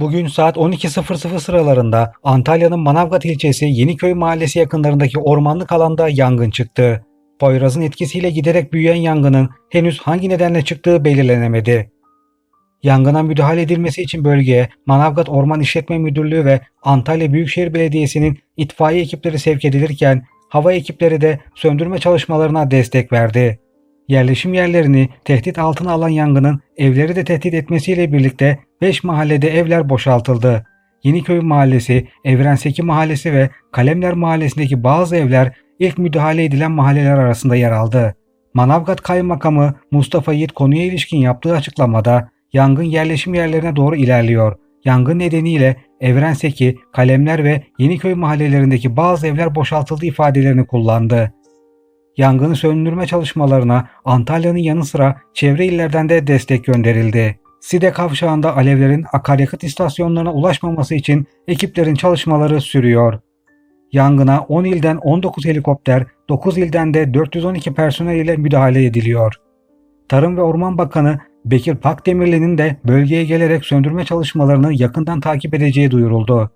Bugün saat 12.00 sıralarında Antalya'nın Manavgat ilçesi Yeniköy mahallesi yakınlarındaki ormanlık alanda yangın çıktı. Poyraz'ın etkisiyle giderek büyüyen yangının henüz hangi nedenle çıktığı belirlenemedi. Yangına müdahale edilmesi için bölgeye Manavgat Orman İşletme Müdürlüğü ve Antalya Büyükşehir Belediyesi'nin itfaiye ekipleri sevk edilirken hava ekipleri de söndürme çalışmalarına destek verdi. Yerleşim yerlerini tehdit altına alan yangının evleri de tehdit etmesiyle birlikte 5 mahallede evler boşaltıldı. Yeniköy Mahallesi, Evrenseki Mahallesi ve Kalemler Mahallesi'ndeki bazı evler ilk müdahale edilen mahalleler arasında yer aldı. Manavgat Kaymakamı Mustafa Yiğit konuya ilişkin yaptığı açıklamada yangın yerleşim yerlerine doğru ilerliyor. Yangın nedeniyle Evrenseki, Kalemler ve Yeniköy mahallelerindeki bazı evler boşaltıldı ifadelerini kullandı. Yangını söndürme çalışmalarına Antalya'nın yanı sıra çevre illerden de destek gönderildi. Side kavşağında alevlerin akaryakıt istasyonlarına ulaşmaması için ekiplerin çalışmaları sürüyor. Yangına 10 ilden 19 helikopter, 9 ilden de 412 personel ile müdahale ediliyor. Tarım ve Orman Bakanı Bekir Pakdemirli'nin de bölgeye gelerek söndürme çalışmalarını yakından takip edeceği duyuruldu.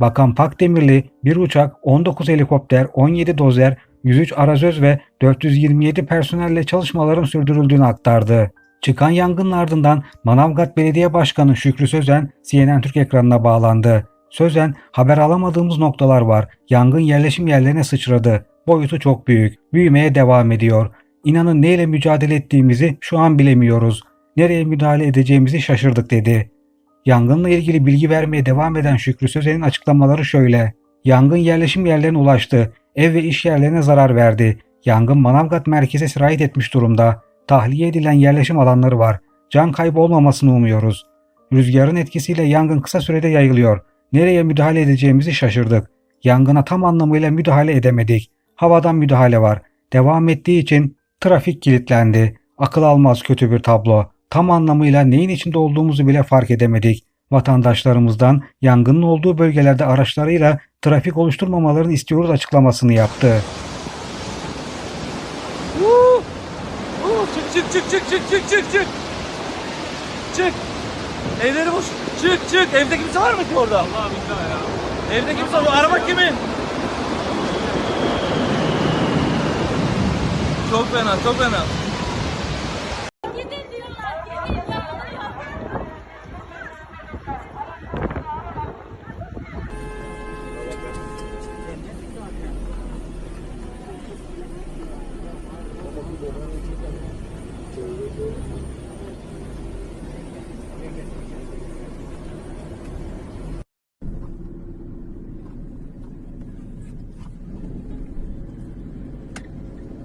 Bakan Pakdemirli bir uçak, 19 helikopter, 17 dozer, 103 arazöz ve 427 personelle çalışmaların sürdürüldüğünü aktardı. Çıkan yangının ardından Manavgat Belediye Başkanı Şükrü Sözen CNN Türk ekranına bağlandı. Sözen, haber alamadığımız noktalar var. Yangın yerleşim yerlerine sıçradı. Boyutu çok büyük. Büyümeye devam ediyor. İnanın neyle mücadele ettiğimizi şu an bilemiyoruz. Nereye müdahale edeceğimizi şaşırdık dedi. Yangınla ilgili bilgi vermeye devam eden Şükrü Sözen'in açıklamaları şöyle. Yangın yerleşim yerlerine ulaştı. Ev ve iş yerlerine zarar verdi. Yangın Manavgat merkeze sirayet etmiş durumda. Tahliye edilen yerleşim alanları var. Can kaybı olmamasını umuyoruz. Rüzgarın etkisiyle yangın kısa sürede yayılıyor. Nereye müdahale edeceğimizi şaşırdık. Yangına tam anlamıyla müdahale edemedik. Havadan müdahale var. Devam ettiği için trafik kilitlendi. Akıl almaz kötü bir tablo. Tam anlamıyla neyin içinde olduğumuzu bile fark edemedik. Vatandaşlarımızdan yangının olduğu bölgelerde araçlarıyla trafik oluşturmamalarını istiyoruz açıklamasını yaptı. Çık çık çık çık çık çık çık çık. Çık. Evleri boş. Çık çık. Evde kimse var mı ki orada? Allah billah ya. Evde kimse var. Araba kimin? Çok fena, çok fena.